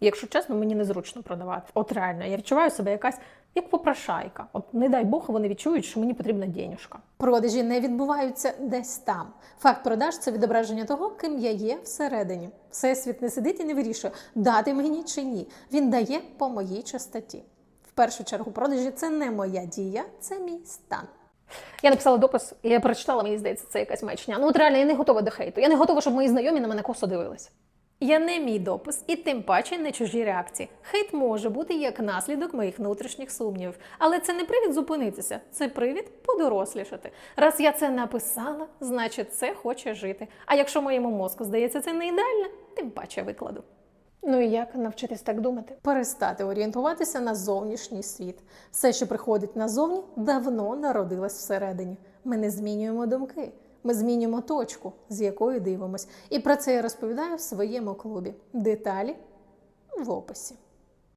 Якщо чесно, мені незручно продавати. От реально, я відчуваю себе якась як попрошайка. От не дай Бог, вони відчують, що мені потрібна денюжка. Продажі не відбуваються десь там. Факт продаж це відображення того, ким я є всередині. Всесвіт не сидить і не вирішує, дати мені чи ні. Він дає по моїй частоті. В першу чергу, продажі це не моя дія, це мій стан. Я написала допис, я прочитала, мені здається, це якась маячня. Ну от реально, я не готова до хейту. Я не готова, щоб мої знайомі на мене косо дивились. Я не мій допис, і тим паче не чужі реакції. Хейт може бути як наслідок моїх внутрішніх сумнівів, але це не привід зупинитися, це привід подорослішати. Раз я це написала, значить це хоче жити. А якщо моєму мозку здається це не ідеально, тим паче викладу. Ну і як навчитись так думати? Перестати орієнтуватися на зовнішній світ. Все, що приходить назовні, давно народилось всередині. Ми не змінюємо думки. Ми змінюємо точку, з якої дивимось. І про це я розповідаю в своєму клубі. Деталі в описі.